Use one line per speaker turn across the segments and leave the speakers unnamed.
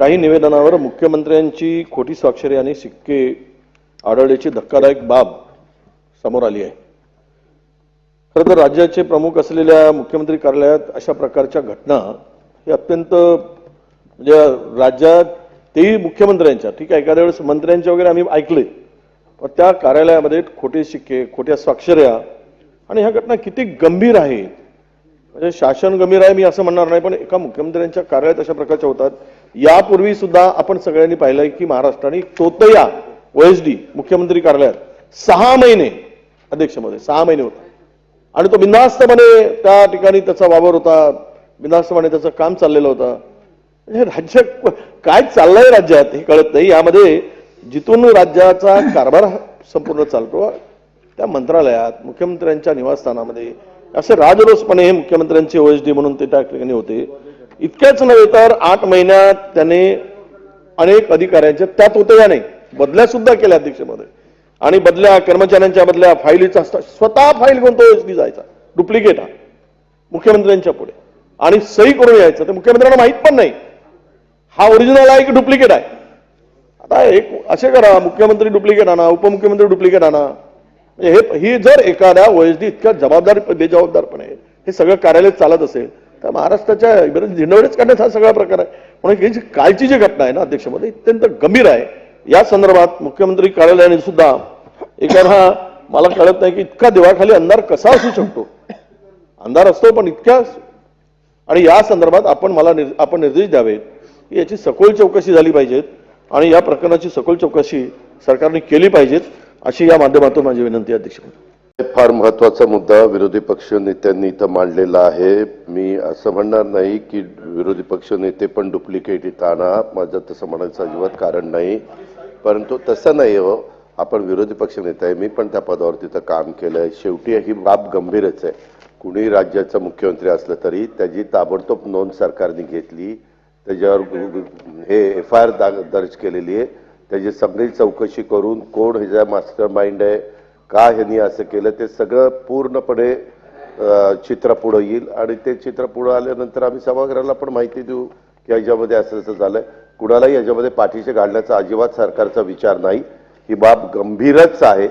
काही निवेदनावर मुख्यमंत्र्यांची खोटी स्वाक्षरी आणि सिक्के आढळल्याची धक्कादायक बाब समोर आली आहे. खरं तर राज्याचे प्रमुख असलेल्या मुख्यमंत्री कार्यालयात अशा प्रकारच्या घटना हे अत्यंत म्हणजे राज्यात तेही मुख्यमंत्र्यांच्या ठीक आहे एखाद्या वेळेस मंत्र्यांच्या वगैरे आम्ही ऐकले पण त्या कार्यालयामध्ये खोटे शिक्के खोट्या स्वाक्षऱ्या आणि ह्या घटना किती गंभीर आहेत. म्हणजे शासन गंभीर आहे मी असं म्हणणार नाही पण एका मुख्यमंत्र्यांच्या कार्यालयात अशा प्रकारच्या होतात. यापूर्वी सुद्धा आपण सगळ्यांनी पाहिलंय की महाराष्ट्राने तोतया ओएसडी मुख्यमंत्री कार्यालयात सहा महिने अध्यक्ष सहा महिने होता. आणि तो बिंदास्तपणे त्या ठिकाणी त्याचा वावर होता बिंदास्तपणे त्याचं काम चाललेलं होतं. म्हणजे राज्य काय चाललंय राज्यात हे कळत नाही. यामध्ये जिथून राज्याचा कारभार संपूर्ण चालतो त्या मंत्रालयात मुख्यमंत्र्यांच्या निवासस्थानामध्ये असे राजरोसपणे हे मुख्यमंत्र्यांचे ओएसडी म्हणून ते त्या ठिकाणी होते. इतकेच नव्हे तर आठ महिन्यात त्याने अनेक अधिकाऱ्यांच्या त्यात होते या नाही. बदल्या सुद्धा केल्या अध्यक्षमध्ये आणि बदल्या कर्मचाऱ्यांच्या बदल्या फाईलीचा असता स्वतः फाईल घेऊन तो जायचा. डुप्लिकेट हा. मुख्यमंत्र्यांच्या पुढे. आणि सही करून यायचं. ते मुख्यमंत्र्यांना माहीत पण नाही. हा ओरिजिनल आहे की डुप्लिकेट आहे? आता एक असे करा मुख्यमंत्री डुप्लिकेट आणा उपमुख्यमंत्री डुप्लिकेट आणा. म्हणजे हे ही जर एखाद्या ओएसडी इतक्या जबाबदार बेजबाबदारपणे हे सगळं कार्यालय चालत असेल तर महाराष्ट्राच्या बरेच झिंडवडेच काढण्यात हा सगळा प्रकार आहे. म्हणून ही जी कालची जी घटना आहे ना अध्यक्षमध्ये अत्यंत गंभीर आहे. या संदर्भात मुख्यमंत्री कार्यालयाने सुद्धा एखादा मला कळत नाही की इतका देवाखाली अंधार कसा असू शकतो. अंधार असतो पण इतक्या आणि या संदर्भात आपण मला निर- आपण निर्देश द्यावेत की याची सखोल चौकशी झाली पाहिजेत आणि या प्रकरणाची सखोल चौकशी सरकारने केली पाहिजेत अशी या माध्यमातून माझी विनंती अध्यक्ष
फार महत्त्वाचा मुद्दा विरोधी पक्ष नेत्यांनी इथं मांडलेला आहे. मी असं म्हणणार नाही की विरोधी पक्ष नेते पण डुप्लिकेट इथं आणा माझं तसं म्हणायचं अजिबात कारण नाही. परंतु तसं नाही हो. आपण विरोधी पक्ष नेता आहे. मी पण त्या पदावर तिथं काम केलं आहे शेवटी ही बाब गंभीरच आहे. कुणी राज्याचा मुख्यमंत्री असलं तरी त्याची ताबडतोब नोंद सरकारने घेतली. त्याच्यावर हे एफ आय आर दर्ज केलेली आहे. त्याची सगळी चौकशी करून कोण ह्याचा मास्टर माइंड आहे का ह्यांनी असं केलं ते सगळं पूर्णपणे चित्र पुढं येईल. आणि ते चित्र पुढं आल्यानंतर आम्ही सभागृहाला पण माहिती देऊ की याच्यामध्ये असं असं झालंय. कुणालाही याच्यामध्ये पाठीशी घालण्याचा अजिबात सरकारचा विचार नाही. ही बाब गंभीरच आहे.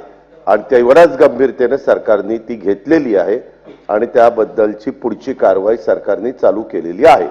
आणि तेवढ्याच गंभीरतेने सरकारने ती घेतलेली आहे. आणि त्याबद्दलची पुढची कारवाई सरकारने चालू केलेली आहे.